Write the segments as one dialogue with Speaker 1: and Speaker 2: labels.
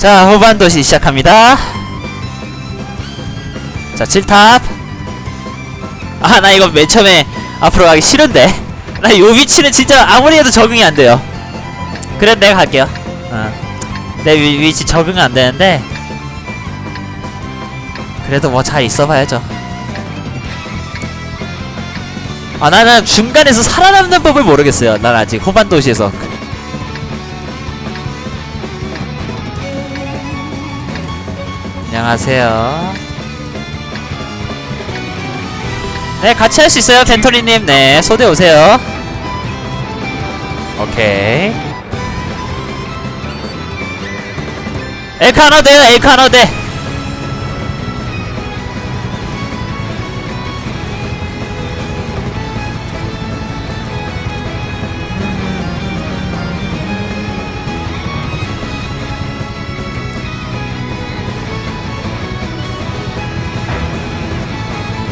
Speaker 1: 자, 후반 도시 시작합니다. 자, 7탑. 아, 나 이거 맨 처음에 앞으로 가기 싫은데. 나 요 위치는 진짜 아무리 해도 적응이 안 돼요. 그래, 내가 갈게요. 어. 내 위, 위치 적응 안 되는데. 그래도 뭐 잘 있어 봐야죠. 아, 나는 중간에서 살아남는 법을 모르겠어요. 난 아직 후반 도시에서. 안녕하세요. 네, 같이 할 수 있어요, 벤토리님. 네, 소대 오세요. 오케이. 엘카노 대요, 엘카노 대.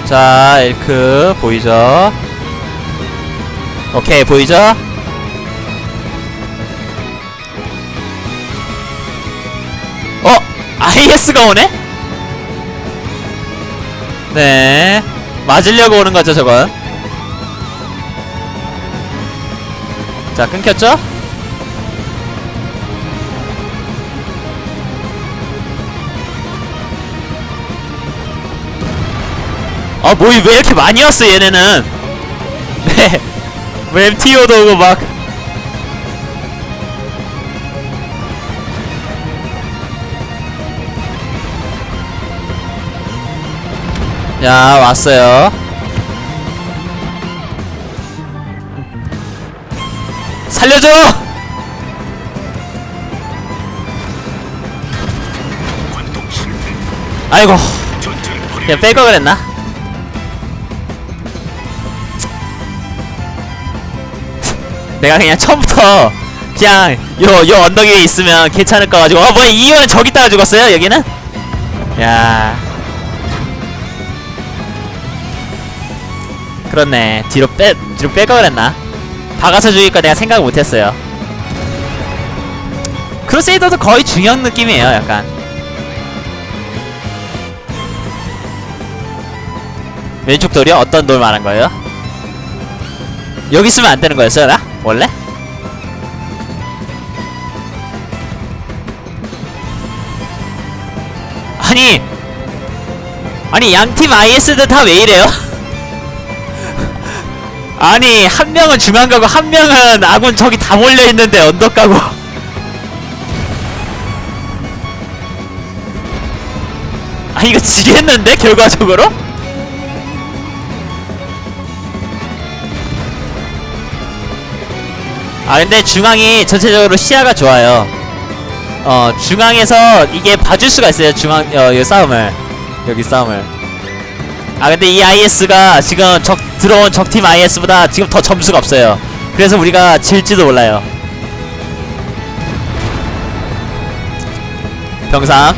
Speaker 1: 자, 엘크 보이죠? 오케이, 보이죠? 어, IS가 오네? 네, 맞으려고 오는 거죠, 저건. 자, 끊겼죠? 아, 뭐이 왜 이렇게 많이 왔어, 얘네는? 네. 웹티오도 오고 막. 야, 왔어요. 살려줘! 아이고, 그냥 뺄걸 그랬나? 내가 그냥 처음부터 그냥 요, 요 언덕 위에 있으면 괜찮을 거 가지고 어 뭐야 이거는 저기다가 죽었어요 여기는? 야 그렇네 뒤로 빼 뒤로 뺄걸 그랬나? 박아서 죽일 거 내가 생각 못했어요 크루세이더도 거의 중형 느낌이에요 약간 왼쪽 돌이요? 어떤 돌 말한 거예요? 여기 있으면 안 되는 거였어요, 나? 원래? 아니, 아니 양팀 IS들 다 왜 이래요? 아니 한 명은 중앙 가고 한 명은 아군 저기 다 몰려 있는데 언덕 가고. 아 이거 지겠는데 결과적으로? 아 근데 중앙이 전체적으로 시야가 좋아요. 어 중앙에서 이게 봐줄 수가 있어요 중앙 어 이 싸움을 여기 싸움을. 아 근데 이 IS가 지금 적 들어온 적팀 IS보다 지금 더 점수가 없어요. 그래서 우리가 질지도 몰라요. 병상.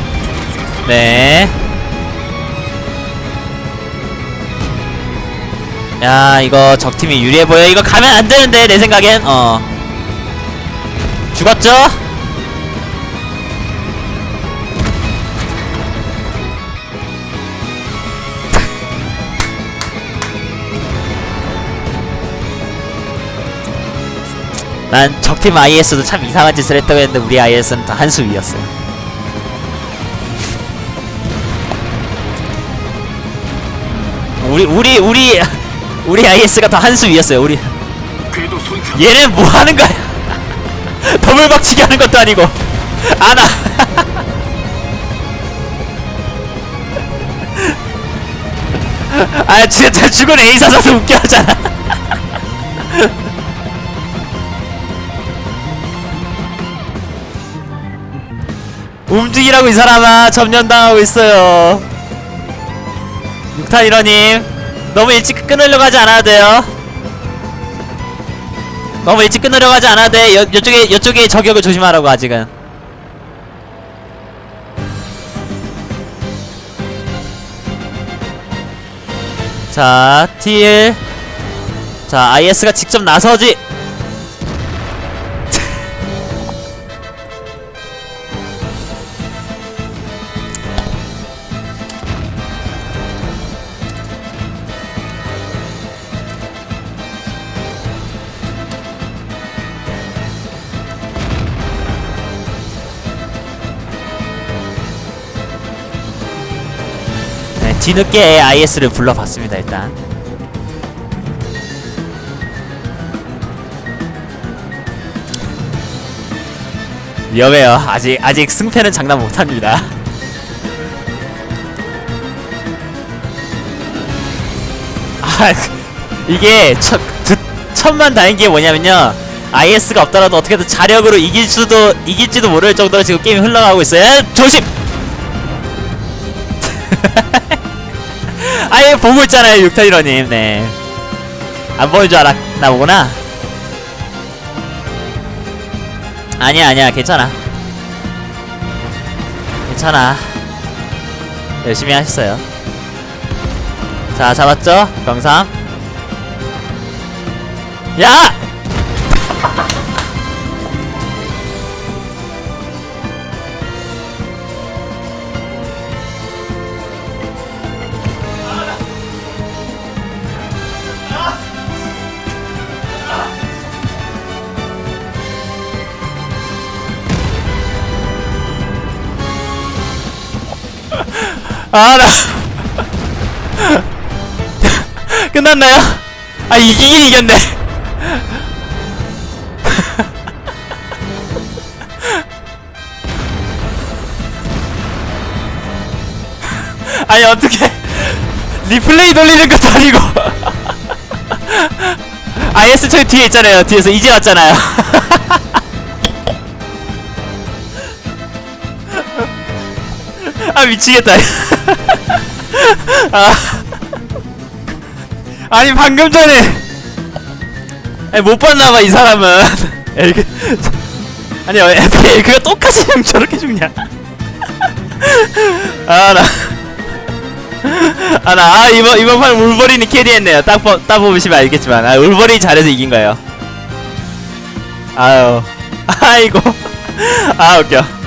Speaker 1: 네. 야 이거 적팀이 유리해 보여. 이거 가면 안 되는데 내 생각엔 어. 죽었죠? 난 적팀 IS도 참 이상한 짓을 했다고 했는데 우리 IS는 더한수 위였어요. 우리 우리 우리 우리 IS가 더한수 위였어요. 우리 얘는 뭐 하는 거야? 더블 박치기 하는 것도 아니고. 아나. 아 진짜 죽은 에이사 사서 웃겨 하잖아. 움직이라고 이 사람아 점령당하고 있어요. 육탄 일원님 너무 일찍 끊으려고 하지 않아도 돼요 너무 일찍 끊으려고 하지 않아도 돼. 여, 여쪽에, 여쪽에 저격을 조심하라고, 아직은. 자, TL. 자, IS가 직접 나서지. 뒤늦게 IS를 불러봤습니다 일단. 위험해요. 아직 아직 승패는 장담 못합니다. 아 이게 첫, 드, 천만 다행인 게 뭐냐면요. IS가 없더라도 어떻게든 자력으로 이길 수도 이길지도 모를 정도로 지금 게임이 흘러가고 있어요. 에, 조심 아예 보고 있잖아요 육타이러님 네안 보일 줄 알았나 보구나. 아니야 아니야 괜찮아. 괜찮아. 열심히 하셨어요. 자 잡았죠? 병삼. 야! 아, 나. 끝났나요? 아, 이기긴 이겼네. 아니, 어떻게. 리플레이 돌리는 것도 아니고. IS 저기 뒤에 있잖아요. 뒤에서 이제 왔잖아요. 아, 미치겠다. 아. 아니 방금 전에 아니 못 봤나봐 이 사람은. 에그 아니 어, 어떻게 그가 똑같이 형 저렇게 죽냐? 아나. 아나 아 이번 이번 판 울버린이 캐리했네요. 딱, 보, 딱 보시면 알겠지만. 아 울버린이 잘해서 이긴 거예요. 아유. 아이고. 아 웃겨